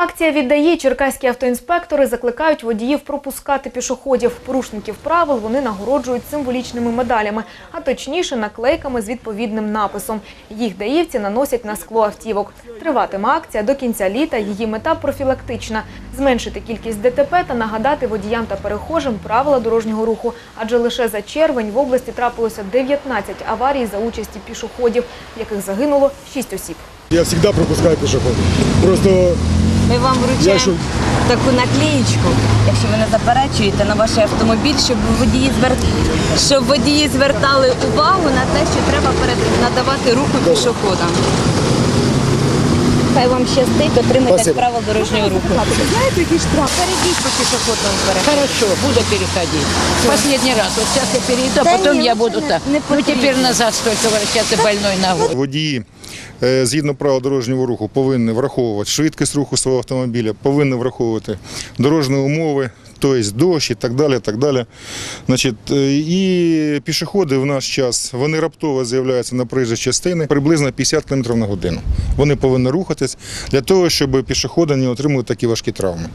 Акція віддає черкаські автоінспектори закликають водіїв пропускати пішоходів. Порушників правил вони нагороджують символічними медалями, а точніше наклейками з відповідним написом. Їх даївці наносять на скло автівок. Триватиме акція до кінця літа. Її мета профілактична зменшити кількість ДТП та нагадати водіям та перехожим правила дорожнього руху. Адже лише за червень в області трапилося 19 аварій за участі пішоходів, в яких загинуло 6 осіб. Я всегда пропускаю пешеходов. Просто Ми вам вручаємо що? таку наклеїчку, якщо ви не заперечуєте на ваш автомобіль, щоб водії звер... щоб водії звертали увагу на те, що треба перед... надавати руку пішоходам. Хай вам щастить, дотримуйтесь Спасибо. правил дорожнього руху. Знаєте, який штраф? Перейдіть по пішохідному переходу. Хорошо, буду переходить. Последний раз. Вот сейчас я перейду, а Да потом не, я буду не- так. не Ну потрібно. теперь назад столько вращаться больной ногой. водії згідно правил дорожнього руху повинні враховувати швидкість руху свого автомобіля, повинні враховувати дорожні умови, тобто дощ і так далі. Так далі. Значить, е, і пішоходи в наш час вони раптово з'являються на проїжджій частини приблизно 50 км на годину. Вони повинні рухатись для того, щоб пішоходи не отримали такі важкі травми.